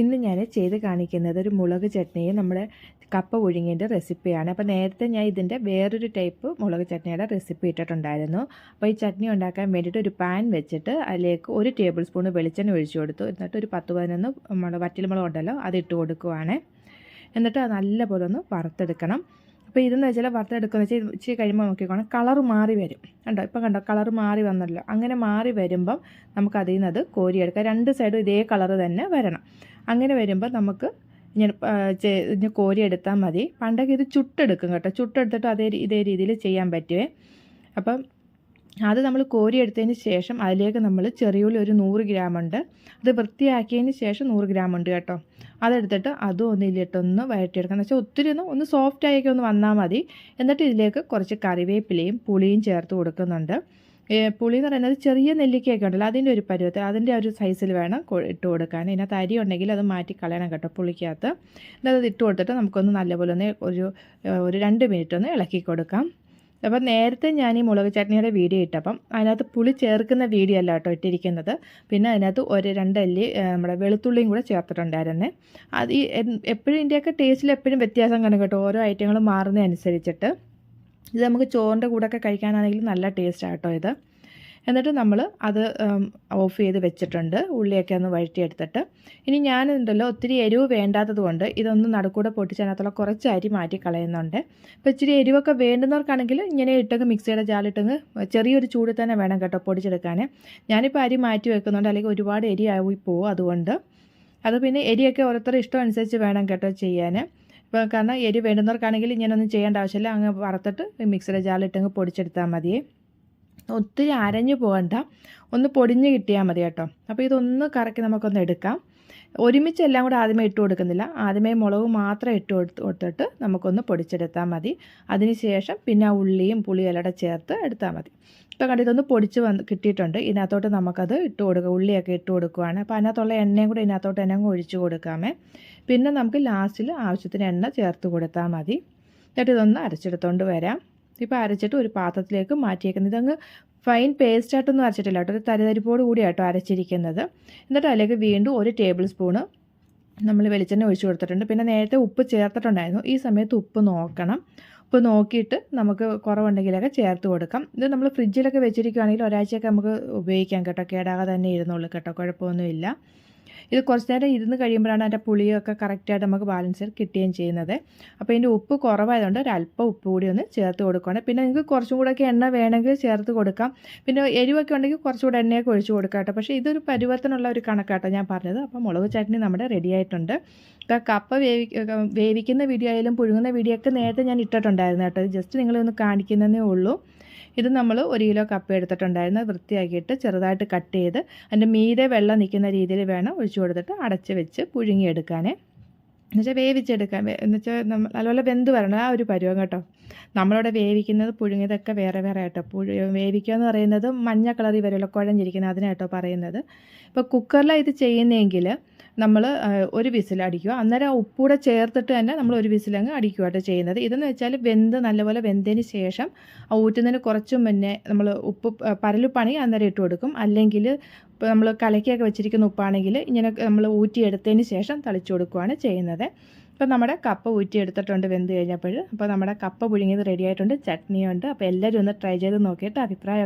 ഇന്ന് ഞാൻ ചെയ്ത് കാണിക്കുന്നത് ഒരു മുളക് ചട്നിയും നമ്മുടെ കപ്പ പുഴുങ്ങിന്റെ റെസിപ്പിയാണ് അപ്പോൾ നേരത്തെ ഞാൻ ഇതിന്റെ വേറൊരു ടൈപ്പ് മുളക് ചട്നിയുടെ റെസിപ്പി ഇട്ടിട്ടുണ്ടായിരുന്നു. അപ്പോൾ ഈ ചട്നി ഉണ്ടാക്കാൻ വേണ്ടിയിട്ട് ഒരു പാൻ വെച്ചിട്ട് അതിലേക്ക് ഒരു ടേബിൾ സ്പൂൺ വെളിച്ചെണ്ണ ഒഴിച്ചു കൊടുത്തു. എന്നിട്ട് ഒരു പത്ത് പതിനൊന്ന് മുളക് വറ്റൽമുളക് ഉണ്ടല്ലോ അത് ഇട്ട് കൊടുക്കുവാണ്. എന്നിട്ട് നല്ലപോലെ ഒന്ന് വറുത്തെടുക്കണം. അപ്പോൾ ഇതെന്ന് വെച്ചാൽ വറുത്തെടുക്കുന്ന വെച്ചാൽ ഇച്ചിരി കഴിയുമ്പോൾ നോക്കിക്കോണം. കളർ മാറി വരും. കണ്ടോ? ഇപ്പം കണ്ടോ? കളർ മാറി വന്നല്ലോ. അങ്ങനെ മാറി വരുമ്പം നമുക്ക് അതിൽ നിന്ന് അത് കോരിയെടുക്കാം രണ്ട് സൈഡും ഇതേ കളർ തന്നെ വരണം. അങ്ങനെ വരുമ്പോൾ നമുക്ക് ഇങ്ങനെ കോരി കോരിയെടുത്താൽ മതി. പണ്ടൊക്കെ ഇത് ചുട്ടെടുക്കും കേട്ടോ. ചുട്ടെടുത്തിട്ട് അതേ ഇതേ രീതിയിൽ ചെയ്യാൻ പറ്റുമേ അപ്പം അത് നമ്മൾ കോരിയെടുത്തതിന് ശേഷം അതിലേക്ക് നമ്മൾ ചെറിയുള്ളി ഒരു നൂറ് ഗ്രാം ഉണ്ട്. അത് വൃത്തിയാക്കിയതിന് ശേഷം നൂറ് ഗ്രാം ഉണ്ട് കേട്ടോ. അതെടുത്തിട്ട് അതും ഒന്ന് ഇതിലിട്ടൊന്ന് വഴറ്റിയെടുക്കാം എന്ന് വെച്ചാൽ ഒത്തിരി ഒന്ന് ഒന്ന് സോഫ്റ്റ് ആയൊക്കെ ഒന്ന് വന്നാൽ മതി. എന്നിട്ട് ഇതിലേക്ക് കുറച്ച് കറിവേപ്പിലയും പുളിയും ചേർത്ത് കൊടുക്കുന്നുണ്ട്. പുളി എന്ന് പറയുന്നത് ചെറിയ നെല്ലിക്കയൊക്കെ ഉണ്ടല്ലോ അതിന്റെ ഒരു പരുവത്തിൽ അതിന്റെ ഒരു സൈസിൽ വേണം ഇട്ട് കൊടുക്കാൻ. ഇതിനകത്ത് അരി ഉണ്ടെങ്കിൽ അത് മാറ്റി കളയണം കേട്ടോ പുളിക്കകത്ത്. എന്നിട്ട് അത് ഇട്ട് കൊടുത്തിട്ട് നമുക്കൊന്ന് നല്ലപോലെ ഒന്ന് ഒരു ഒരു രണ്ട് മിനിറ്റ് ഒന്ന് ഇളക്കി കൊടുക്കാം. അപ്പോൾ നേരത്തെ ഞാൻ ഈ മുളക് ചട്നിയുടെ വീഡിയോ ഇട്ടപ്പം അതിനകത്ത് പുളി ചേർക്കുന്ന വീഡിയോ അല്ല കേട്ടോ ഇട്ടിരിക്കുന്നത്. പിന്നെ അതിനകത്ത് ഒരു രണ്ടല്ലി നമ്മുടെ വെളുത്തുള്ളിയും കൂടെ ചേർത്തിട്ടുണ്ടായിരുന്നേ. അത് ഈ എപ്പോഴും ഇതിന്റെയൊക്കെ ടേസ്റ്റിൽ എപ്പോഴും വ്യത്യാസം കാണും കേട്ടോ. ഓരോ ഐറ്റങ്ങൾ മാറുന്നതനുസരിച്ചിട്ട് ഇത് നമുക്ക് ചോറിന്റെ കൂടെയൊക്കെ കഴിക്കാനാണെങ്കിൽ നല്ല ടേസ്റ്റാണ് കേട്ടോ ഇത്. എന്നിട്ട് നമ്മൾ അത് ഓഫ് ചെയ്ത് വെച്ചിട്ടുണ്ട്. ഉള്ളിയൊക്കെ ഒന്ന് വഴറ്റിയെടുത്തിട്ട്. ഇനി ഞാനുണ്ടല്ലോ ഒത്തിരി എരിവ് വേണ്ടാത്തത് കൊണ്ട് ഇതൊന്ന് നടുക്കൂടെ പൊട്ടിച്ച് അതിനകത്തുള്ള കുറച്ച് അരി മാറ്റി കളയുന്നുണ്ട്. അപ്പോൾ ഇച്ചിരി എരിവൊക്കെ വേണ്ടുന്നവർക്കാണെങ്കിൽ ഇങ്ങനെ ഇട്ടങ്ങ് മിക്സിയുടെ ജാലിട്ടങ്ങ് ചെറിയൊരു ചൂട് തന്നെ വേണം കേട്ടോ പൊടിച്ചെടുക്കാൻ ഞാനിപ്പോൾ അരി മാറ്റി വെക്കുന്നുണ്ട്. അല്ലെങ്കിൽ ഒരുപാട് എരി ആയി പോകും അതുകൊണ്ട്. അത് പിന്നെ എരിയൊക്കെ ഓരോരുത്തരുടെ ഇഷ്ടം അനുസരിച്ച് വേണം കേട്ടോ ചെയ്യാൻ ഇപ്പോൾ കാരണം എരി വേണ്ടുന്നവർക്കാണെങ്കിൽ ഇങ്ങനെയൊന്നും ചെയ്യേണ്ട ആവശ്യമില്ല. അങ്ങ് വറുത്തിട്ട് മിക്സിയുടെ ജാലിട്ടങ്ങ് പൊടിച്ചെടുത്താൽ മതിയേ ഒത്തിരി അരഞ്ഞു പോകണ്ട. ഒന്ന് പൊടിഞ്ഞ് കിട്ടിയാൽ മതി കേട്ടോ. അപ്പോൾ ഇതൊന്ന് കറക്കി നമുക്കൊന്ന് എടുക്കാം. ഒരുമിച്ച് എല്ലാം കൂടെ ആദ്യമേ ഇട്ട് കൊടുക്കുന്നില്ല. ആദ്യമേ മുളക് മാത്രം ഇട്ട് കൊടുത്ത് കൊടുത്തിട്ട് നമുക്കൊന്ന് പൊടിച്ചെടുത്താൽ മതി. അതിനുശേഷം പിന്നെ ഉള്ളിയും പുളിയെല്ലാം ചേർത്ത് എടുത്താൽ മതി. ഇപ്പോൾ കണ്ടിട്ട് ഇതൊന്ന് പൊടിച്ച് വന്ന് കിട്ടിയിട്ടുണ്ട്. ഇതിനകത്തോട്ട് നമുക്കത് ഇട്ട് കൊടുക്കുക ഉള്ളിയൊക്കെ ഇട്ട് കൊടുക്കുകയാണ് അപ്പോൾ അതിനകത്തുള്ള എണ്ണയും കൂടെ ഇതിനകത്തോട്ട് എണ്ണ ഒഴിച്ച് കൊടുക്കാമേ. പിന്നെ നമുക്ക് ലാസ്റ്റിൽ ആവശ്യത്തിന് എണ്ണ ചേർത്ത് കൊടുത്താൽ മതി. എന്നിട്ട് ഇതൊന്ന് അരച്ചെടുത്തോണ്ട് വരാം. ഇപ്പോൾ അരച്ചിട്ട് ഒരു പാത്രത്തിലേക്ക് മാറ്റിയേക്കുന്നത്. ഇതങ്ങ് ഫൈൻ പേസ്റ്റായിട്ടൊന്നും അരച്ചിട്ടില്ല കേട്ടോ. ഒരു തരിതരിപ്പോട് കൂടിയാട്ടോ അരച്ചിരിക്കുന്നത്. എന്നിട്ട് അതിലേക്ക് വീണ്ടും ഒരു ടേബിൾ സ്പൂണ് നമ്മൾ വെളിച്ചെണ്ണ ഒഴിച്ചു കൊടുത്തിട്ടുണ്ട്. പിന്നെ നേരത്തെ ഉപ്പ് ചേർത്തിട്ടുണ്ടായിരുന്നു. ഈ സമയത്ത് ഉപ്പ് നോക്കണം. ഉപ്പ് നോക്കിയിട്ട് നമുക്ക് കുറവുണ്ടെങ്കിലൊക്കെ ചേർത്ത് കൊടുക്കാം. ഇത് നമ്മൾ ഫ്രിഡ്ജിലൊക്കെ വെച്ചിരിക്കുകയാണെങ്കിൽ ഒരാഴ്ചയൊക്കെ നമുക്ക് ഉപയോഗിക്കാം കേട്ടോ. കേടാകാതെ തന്നെ ഇരുന്നുള്ളൂ കേട്ടോ. കുഴപ്പമൊന്നുമില്ല. ഇത് കുറച്ച് നേരം ഇരുന്ന് കഴിയുമ്പോഴാണ് അതിന്റെ പുളിയൊക്കെ കറക്റ്റായിട്ട് നമുക്ക് ബാലൻസ് കിട്ടുകയും ചെയ്യുന്നത്. അപ്പോൾ ഇതിന്റെ ഉപ്പ് കുറവായതുകൊണ്ട് ഒരു അല്പം ഉപ്പ് കൂടി ഒന്ന് ചേർത്ത് കൊടുക്കണം പിന്നെ നിങ്ങൾക്ക് കുറച്ചും കൂടെയൊക്കെ എണ്ണ വേണമെങ്കിൽ ചേർത്ത് കൊടുക്കാം. പിന്നെ എരിവൊക്കെ ഉണ്ടെങ്കിൽ കുറച്ചുകൂടെ എണ്ണയൊക്കെ ഒഴിച്ച് കൊടുക്കാം കേട്ടോ. പക്ഷേ ഇതൊരു പരുവത്തിനുള്ള ഒരു കണക്കാട്ടോ ഞാൻ പറഞ്ഞത്. അപ്പോൾ മുളക് ചട്നി നമ്മുടെ റെഡി ആയിട്ടുണ്ട്. കപ്പ വേവി വേവിക്കുന്ന വീഡിയോ ആയാലും പുഴുങ്ങുന്ന വീഡിയോ ഒക്കെ നേരത്തെ ഞാൻ ഇട്ടിട്ടുണ്ടായിരുന്നു കേട്ടോ. ജസ്റ്റ് നിങ്ങളൊന്ന് കാണിക്കുന്നതേ ഉള്ളൂ. ഇത് നമ്മൾ ഒരു കിലോ കപ്പ എടുത്തിട്ടുണ്ടായിരുന്നു. വൃത്തിയാക്കിയിട്ട് ചെറുതായിട്ട് കട്ട് ചെയ്ത് അതിന്റെ മീതെ വെള്ളം നിൽക്കുന്ന രീതിയിൽ വേണം ഒഴിച്ചു കൊടുത്തിട്ട് അടച്ച് വെച്ച് പുഴുങ്ങിയെടുക്കാനേ. എന്നുവെച്ചാൽ വേവിച്ചെടുക്കാൻ എന്നുവെച്ചാൽ നമ്മൾ നല്ലപോലെ വെന്ത് വരണം. ആ ഒരു പരുവം കേട്ടോ. നമ്മളിവിടെ വേവിക്കുന്നത് പുഴുങ്ങിയതൊക്കെ വേറെ വേറെ ആയിട്ടോ പുഴു വേവിക്കുക എന്ന് പറയുന്നത് മഞ്ഞ കളറിൽ വരുമല്ലോ കുഴഞ്ഞിരിക്കുന്നത് അതിനായിട്ടോ പറയുന്നത്. ഇപ്പോൾ കുക്കറിലാണ് ഇത് ചെയ്യുന്നതെങ്കിൽ നമ്മൾ ഒരു വിസിൽ അടിക്കുക. അന്നേരം ആ ഉപ്പൂടെ ചേർത്തിട്ട് തന്നെ നമ്മൾ ഒരു വിസിലങ്ങ് കേട്ടോ ചെയ്യുന്നത്. ഇതെന്ന് വെച്ചാൽ വെന്ത് നല്ലപോലെ വെന്തതിന് ശേഷം ആ ഊറ്റുന്നതിന് കുറച്ച് മുന്നേ നമ്മൾ ഉപ്പ് പരലുപ്പാണി അന്നേരം ഇട്ട് കൊടുക്കും. അല്ലെങ്കിൽ ഇപ്പോൾ നമ്മൾ കലക്കിയൊക്കെ വെച്ചിരിക്കുന്ന ഉപ്പാണെങ്കിൽ ഇങ്ങനെ നമ്മൾ ഊറ്റിയെടുത്തതിന് ശേഷം തളിച്ചു കൊടുക്കുകയാണ് ചെയ്യുന്നത്. ഇപ്പം നമ്മുടെ കപ്പ ഊറ്റിയെടുത്തിട്ടുണ്ട് വെന്ത് കഴിഞ്ഞപ്പോൾ. അപ്പോൾ നമ്മുടെ കപ്പ പുഴുങ്ങിയത് റെഡി ആയിട്ടുണ്ട്. ചട്നിയുണ്ട്. അപ്പോൾ എല്ലാവരും ഒന്ന് ട്രൈ ചെയ്ത് നോക്കിയിട്ട് അഭിപ്രായമൊക്കെ